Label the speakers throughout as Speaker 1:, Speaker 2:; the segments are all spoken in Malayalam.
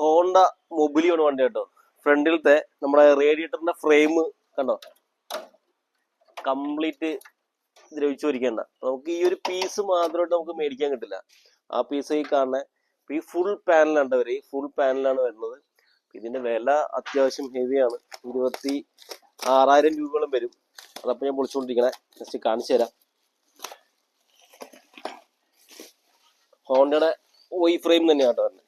Speaker 1: ഹോണ്ട മൊബിലിയാണ് വണ്ടി കേട്ടോ. ഫ്രണ്ടിലത്തെ നമ്മുടെ റേഡിയേറ്ററിന്റെ ഫ്രെയിം കണ്ടോ? കംപ്ലീറ്റ് ദ്രവിച്ചു വരിക്കണ്ട. നമുക്ക് ഈ ഒരു പീസ് മാത്രമായിട്ട് നമുക്ക് മേടിക്കാൻ കിട്ടില്ല. ആ പീസ് ഈ കാണുന്ന ഈ ഫുൾ പാനലാണ് വരെ ഈ ഫുൾ പാനലാണ് വരുന്നത്. ഇതിന്റെ വില അത്യാവശ്യം ഹെവിയാണ് ഇരുപത്തി ആറായിരം രൂപയോളം വരും. അതപ്പോൾ ഞാൻ പൊളിച്ചുകൊണ്ടിരിക്കണേ ജസ്റ്റ് കാണിച്ചു തരാം. ഹോണ്ടയുടെ ഒയ് ഫ്രെയിം തന്നെയാണ് വരുന്നത്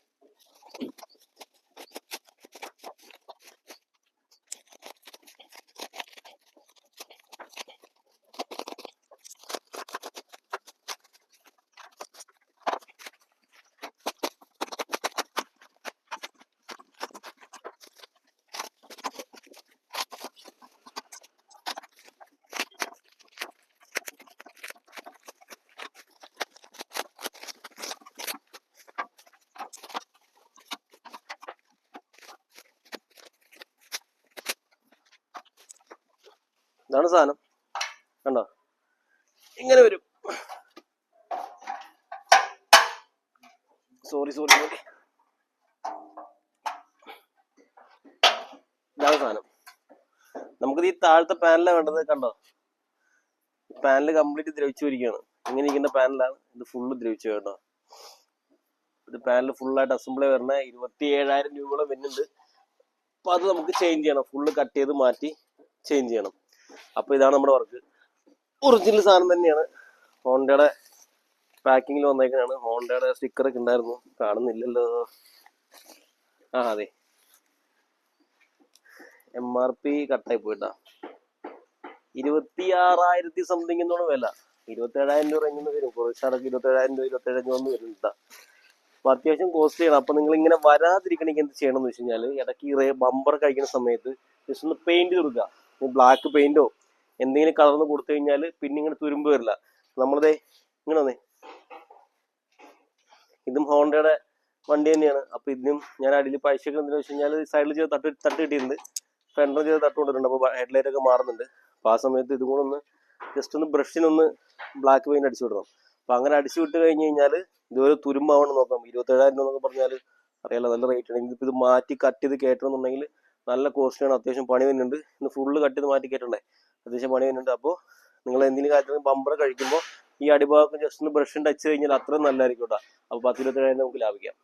Speaker 1: ഇതാണ് സാധനം. കണ്ടോ? ഇങ്ങനെ വരും. സോറി സോറി സോറി ഇതാണ് സാധനം. നമുക്കിത് ഈ താഴത്തെ പാനലാണ് വേണ്ടത് കണ്ടോ? പാനൽ കംപ്ലീറ്റ് ദ്രവിച്ചു വരികയാണ് ഇങ്ങനെ ഇരിക്കുന്ന പാനലാണ് ഇത് ഫുള്ള് ദ്രവിച്ചു കേട്ടോ. ഇത് പാനൽ ഫുള്ളായിട്ട് അസംബിൾ വരുന്ന ഇരുപത്തി ഏഴായിരം രൂപയോളം വരുന്നുണ്ട്. അപ്പൊ അത് നമുക്ക് ചേഞ്ച് ചെയ്യണം. ഫുള്ള് കട്ട് ചെയ്ത് മാറ്റി ചേഞ്ച് ചെയ്യണം. അപ്പൊ ഇതാണ് നമ്മുടെ വർക്ക്. ഒറിജിനൽ സാധനം തന്നെയാണ്. ഹോണ്ടയുടെ പാക്കിങ്ങിൽ വന്നേക്കാണ് ഹോണ്ടയുടെ സ്റ്റിക്കർ ഒക്കെ ഉണ്ടായിരുന്നു. കാണുന്നില്ലല്ലോ. ആ അതെ. എം ആർ പി കട്ടായി പോയിട്ടാ. ഇരുപത്തി ആറായിരത്തി സംതിങ് എന്നോട് വില. ഇരുപത്തി ഏഴായിരം രൂപ എങ്ങനെ വരും. കുറച്ചാറൊക്കെ ഇരുപത്തി ഏഴായിരം രൂപ ഇരുപത്തി ഏഴായിരം രൂപ വരുന്നുണ്ടാ. അപ്പൊ അത്യാവശ്യം കോസ്റ്റ്ലി ആണ് അപ്പൊ നിങ്ങൾ ഇങ്ങനെ വരാതിരിക്കണമെങ്കിൽ എന്ത് ചെയ്യണം എന്ന് വെച്ച് കഴിഞ്ഞാൽ ഇടയ്ക്ക് ബമ്പർ കഴിക്കുന്ന സമയത്ത് ജസ്റ്റ് ഒന്ന് പെയിന്റ് കൊടുക്കുക. ബ്ലാക്ക് പെയിന്റോ എന്തെങ്കിലും കളർന്ന് കൊടുത്തു കഴിഞ്ഞാൽ പിന്നെ ഇങ്ങനെ തുരുമ്പ് വരില്ല. നമ്മളതേ ഇങ്ങനെ വന്നേ. ഇതും ഹോണ്ടയുടെ വണ്ടി തന്നെയാണ്. അപ്പൊ ഇതിനും ഞാൻ അടിയിൽ പൈസ ഒക്കെ എന്തെന്ന് വെച്ച് കഴിഞ്ഞാൽ സൈഡിൽ ചെയ്ത് തട്ട് തട്ട് കിട്ടിയിട്ടുണ്ട്. ഫ്രണ്ടിൽ ചെയ്ത് തട്ട് കൊണ്ടിട്ടുണ്ട്. അപ്പൊ ഹെഡ്ലൈറ്റ് ഒക്കെ മാറുന്നുണ്ട്. അപ്പൊ ആ സമയത്ത് ഇതും കൂടെ ഒന്ന് ജസ്റ്റ് ഒന്ന് ബ്രഷിനൊന്ന് ബ്ലാക്ക് പെയിന്റ് അടിച്ചു വിടണം. അപ്പൊ അങ്ങനെ അടിച്ചു വിട്ട് കഴിഞ്ഞ് കഴിഞ്ഞാൽ ഇതുപോലെ തുരുമ്പാവണം നോക്കാം ഇരുപത്തേഴായിരം രൂപ എന്നൊക്കെ പറഞ്ഞാൽ അറിയാലോ നല്ല റേറ്റ് ആണ്. ഇതിപ്പോ ഇത് മാറ്റി കട്ട് ചെയ്ത് കയറ്റണമെന്നുണ്ടെങ്കിൽ നല്ല കോസ്റ്റ് ആണ്. അത്യാവശ്യം പണി വരുന്നുണ്ട്. ഇന്ന് ഫുള്ള് കട്ട് ചെയ്ത് മാറ്റി കയറ്റണ്ടേ അത്യാവശ്യം പണി വരുന്നുണ്ട്. അപ്പോൾ നിങ്ങൾ എന്തെങ്കിലും കാര്യത്തിൽ ബമ്പർ കഴിക്കുമ്പോൾ ഈ അടിഭാഗം ജസ്റ്റ് ഒന്ന് ബ്രഷ് ടച്ച് കഴിഞ്ഞാൽ അത്രയും നല്ലതായിരിക്കും കേട്ടോ. അപ്പോൾ പത്ത് ഇരുപത്തേഴായിരം നമുക്ക് ലാഭിക്കാം.